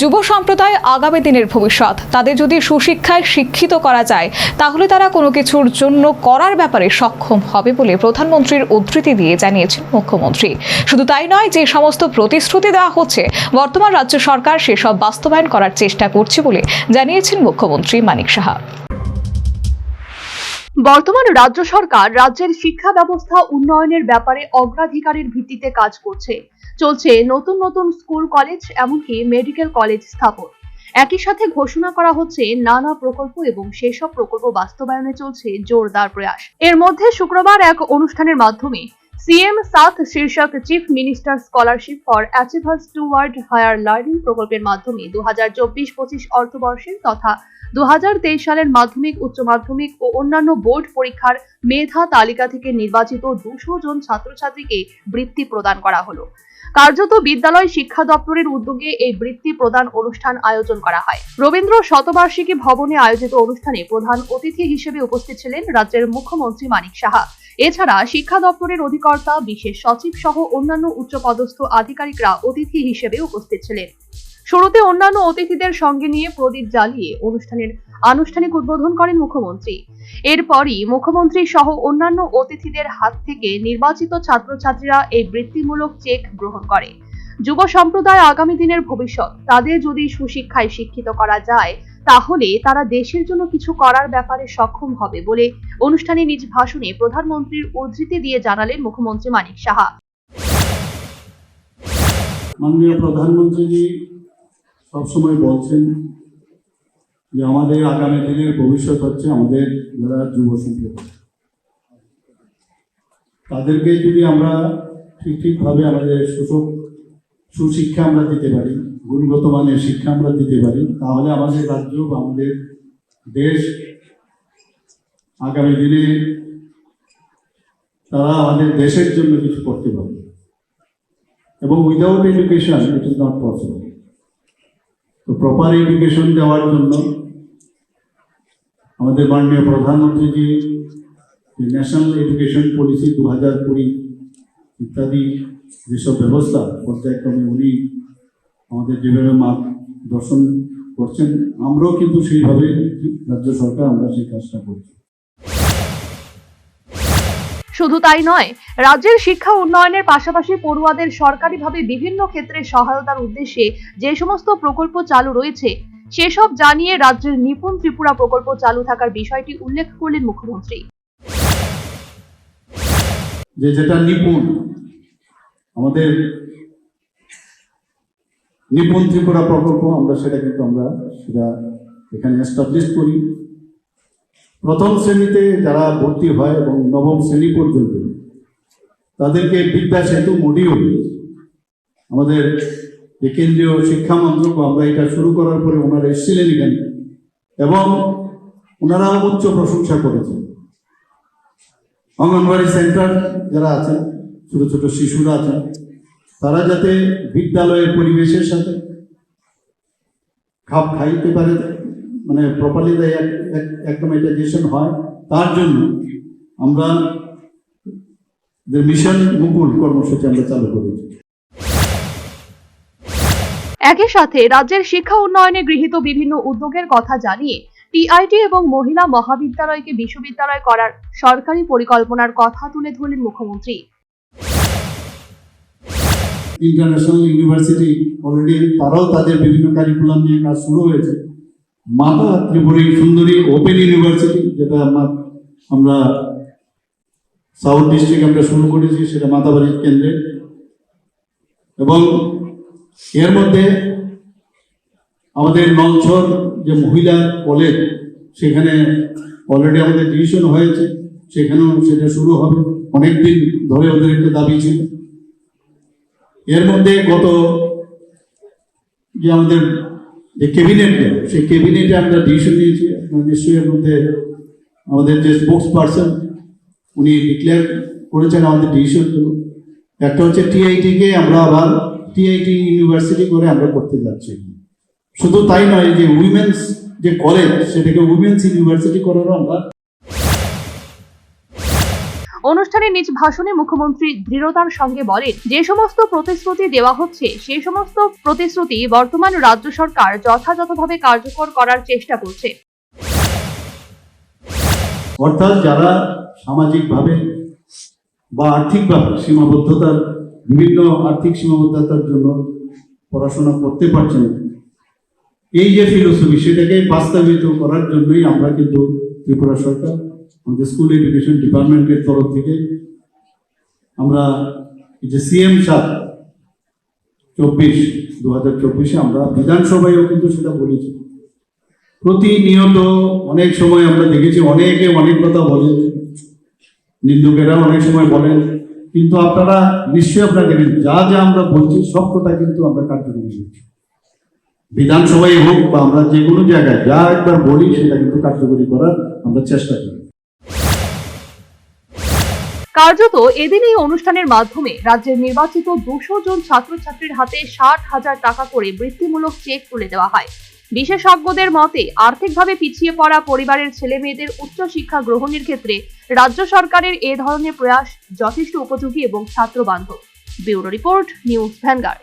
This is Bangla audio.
যুব সম্প্রদায় আগামী দিনের ভবিষ্যৎ। তাদের যদি সুশিক্ষায় শিক্ষিত করা যায়, তাহলে তারা কোনো কিছুর জন্য করার ব্যাপারে সক্ষম হবে বলে প্রধানমন্ত্রীর উদ্ধৃতি দিয়ে জানিয়েছেন মুখ্যমন্ত্রী। শুধু তাই নয়, যে সমস্ত প্রতিশ্রুতি দেওয়া হচ্ছে, বর্তমান রাজ্য সরকার সেসব বাস্তবায়ন করার চেষ্টা করছে বলে জানিয়েছেন মুখ্যমন্ত্রী মানিক সাহা। বর্তমান রাজ্য সরকার রাজ্যের শিক্ষা ব্যবস্থা উন্নয়নের ব্যাপারে অগ্রাধিকারের ভিত্তিতে কাজ করছে। চলছে নতুন নতুন স্কুল কলেজ, এমনকি মেডিকেল কলেজ স্থাপন। একই সাথে ঘোষণা করা হচ্ছে, নানা প্রকল্প এবং সেসব প্রকল্প বাস্তবায়নে চলছে জোরদার প্রয়াস। এর মধ্যে শুক্রবার এক অনুষ্ঠানের মাধ্যমে সিএম সাথ শীর্ষক chief minister scholarship for achievers toward higher learning প্রকল্পের মাধ্যমে দু হাজার চব্বিশ পঁচিশ অর্থবর্ষের তথা দু হাজার তেইশ সালের মাধ্যমিক, উচ্চ মাধ্যমিক ও অন্যান্য বোর্ড পরীক্ষার মেধা তালিকা থেকে নির্বাচিত দুশো জন ছাত্রছাত্রীকে বৃত্তি প্রদান করা হলো। কার্যত বিদ্যালয় শিক্ষা দপ্তরের উদ্যোগে এই বৃত্তি প্রদান অনুষ্ঠান আয়োজন করা হয়। রবীন্দ্র শতবার্ষিকী ভবনে আয়োজিত অনুষ্ঠানে প্রধান অতিথি হিসেবে উপস্থিত ছিলেন রাজ্যের মুখ্যমন্ত্রী মানিক সাহা। এছাড়া শিক্ষা দপ্তরের অধিকর্তা, বিশেষ সচিব সহ অন্যান্য উচ্চপদস্থ আধিকারিকরা অতিথি হিসেবে উপস্থিত ছিলেন। শুরুতে অন্যান্য অতিথিদের সঙ্গে নিয়ে প্রদীপ জ্বালিয়ে অনুষ্ঠানের আনুষ্ঠানিক উদ্বোধন করেন মুখ্যমন্ত্রী। এরপরই মুখ্যমন্ত্রী সহ অন্যান্য অতিথিদের হাত থেকে নির্বাচিত ছাত্রছাত্রীরা এই বৃত্তিমূলক চেক গ্রহণ করে। যুব সম্প্রদায় আগামী দিনের ভবিষ্যৎ, তাদের যদি সুশিক্ষায় শিক্ষিত করা যায়, তাহলে তারা দেশের জন্য কিছু করার ব্যাপারে সক্ষম হবে বলে অনুষ্ঠানে নিজ ভাষণে প্রধানমন্ত্রীর উদ্ধৃতি দিয়ে জানালেন মুখ্যমন্ত্রী মানিক সাহা। মাননীয় প্রধানমন্ত্রীজি সবসময় বলছেন যে আমাদের আগামী দিনের ভবিষ্যৎ হচ্ছে আমাদের যারা যুব সম্প্রদায় তাদেরকে যদি আমরা ঠিক ঠিকভাবে আমাদের সুযোগ সুশিক্ষা আমরা দিতে পারি, গুণগত মানের শিক্ষা আমরা দিতে পারি, তাহলে আমাদের রাজ্য বা আমাদের দেশ আগামী দিনে তারা আমাদের দেশের জন্য কিছু করতে পারবে। এবং without education it is not possible তো প্রপার এডুকেশন দেওয়ার জন্য আমাদের মাননীয় প্রধানমন্ত্রীজি, যে ন্যাশনাল এডুকেশন পলিসি দু হাজার কুড়ি ইত্যাদি যেসব ব্যবস্থা পর্যায়ক্রমে উনি আমাদের যেভাবে মা দর্শন করছেন, আমরাও কিন্তু সেইভাবে রাজ্য সরকার, আমরা সেই কাজটা করছি। শুধু তাই নয়, রাজ্যের শিক্ষা উন্নয়নের পাশাপাশি পড়ুয়াদের সরকারিভাবে বিভিন্ন ক্ষেত্রে সহায়তার উদ্দেশ্যে যে সমস্ত প্রকল্প চালু রয়েছে, সেসব জানিয়ে রাজ্যের নিপুণ ত্রিপুরা প্রকল্প চালু থাকার বিষয়টি উল্লেখ করলেন মুখ্যমন্ত্রী। যে যেটা নিপুণ, আমাদের নিপুণ ত্রিপুরা প্রকল্প, আমরা সেটা কিন্তু আমরা সেটা এখানে এস্টাবলিশ করি। প্রথম শ্রেণীতে যারা ভর্তি হয় এবং নবম শ্রেণি পর্যন্ত, তাদেরকে বিদ্যা সেতু মডিউল আমাদের যে কেন্দ্রীয় শিক্ষা মন্ত্রক, আমরা এটা শুরু করার পরে ওনারা এসেছিলেন এখানে এবং ওনারা উচ্চ প্রশংসা করেছেন। অঙ্গনবাড়ি সেন্টার যারা আছেন, ছোট ছোট শিশুরা আছেন, তারা যাতে বিদ্যালয়ের পরিবেশের সাথে খাপ খাইতে পারে মানে প্রপারলি একদম এডুকেশন হয়। তার জন্য আমরা মিশন মুকুল কর্মসূচি আমরা চালু করেছি একই সাথে রাজ্যের শিক্ষা উন্নয়নে গৃহীত বিভিন্ন উদ্যোগের কথা জানিয়ে টিআইটি এবং মহিলা মহাবিদ্যালয়কে বিশ্ববিদ্যালয় করার সরকারি পরিকল্পনার কথা তুলে ধরলেন মুখ্যমন্ত্রী। ইন্টারন্যাশনাল ইউনিভার্সিটি অলরেডি তারাও তাদের বিভিন্ন কারিকুলাম নিয়ে কাজ শুরু হয়েছে। মাতা ত্রিপুরী সুন্দরী ওপেন ইউনিভার্সিটি, যেটা আমরা সাউথ ডিস্ট্রিক্ট আমরা শুরু করেছি, সেটা মাতাবাড়ি কেন্দ্রে। এবং এর মধ্যে আমাদের নলছর যে মহিলা কলেজ, সেখানে অলরেডি আমাদের ডিভিশন হয়েছে, সেখানেও সেটা শুরু হবে। অনেকদিন ধরে ওদের একটা দাবি ছিল। এর মধ্যে গত যে আমাদের যে ক্যাবিনেট সেই ক্যাবিনেটে আমরা ডিসিশন নিয়েছি। আপনার নিশ্চয়ই এর মধ্যে আমাদের যে স্পোর্টস পার্সন উনি ডিক্লেয়ার করেছেন আমাদের ডিসিশনগুলো একটা হচ্ছে টিআইটিকে আমরা আবার টিআইটি ইউনিভার্সিটি করে আমরা করতে যাচ্ছি। শুধু তাই নয়, যে উইমেন্স যে কলেজ সেটাকে উইমেন্স ইউনিভার্সিটি করারও আমরা অনুষ্ঠানে নিজ ভাষণে মুখ্যমন্ত্রী দৃঢ়তার সঙ্গে বলেন, যে সমস্ত প্রতিশ্রুতি দেওয়া হচ্ছে, সেই সমস্ত প্রতিশ্রুতি বর্তমান রাজ্য সরকার যথাযথভাবে কার্যকর করার চেষ্টা করছে। অর্থাৎ যারা সামাজিকভাবে বা আর্থিকভাবে সীমাবদ্ধতার, বিভিন্ন আর্থিক সীমাবদ্ধতার জন্য পড়াশোনা করতে পারছেন এই যে ফিলোসফি সেটাকে বাস্তবায়িত করার জন্যই আমরা কিন্তু ত্রিপুরা সরকার, আমাদের স্কুল এডুকেশন ডিপার্টমেন্টের তরফ থেকে আমরা যে সিএম সাত চব্বিশ দু হাজার চব্বিশে আমরা বিধানসভায়ও কিন্তু সেটা বলেছি। প্রতিনিয়ত অনেক সময় আমরা দেখেছি, অনেকে অনেক কথা বলেন নিন্দুকেরা অনেক সময় বলেন, কিন্তু আপনারা নিশ্চয়ই আপনারা দেখেন, যা যা আমরা বলছি সব কথা কিন্তু আমরা কার্যকরী করছি বিধানসভায় হোক বা আমরা যে কোনো জায়গায়, যা একবার বলি সেটা কিন্তু কার্যকরী করার আমরা চেষ্টা করি। কার্যত এদিন এই অনুষ্ঠানের মাধ্যমে রাজ্যের নির্বাচিত দুশো জন ছাত্রছাত্রীর হাতে ষাট হাজার টাকা করে বৃত্তিমূলক চেক তুলে দেওয়া হয়। বিশেষজ্ঞদের মতে, আর্থিকভাবে পিছিয়ে পড়া পরিবারের ছেলে মেয়েদের উচ্চশিক্ষা গ্রহণের ক্ষেত্রে রাজ্য সরকারের এ ধরনের প্রয়াস যথেষ্ট উপযোগী এবং ছাত্র বান্ধব bureau report, news Vanguard.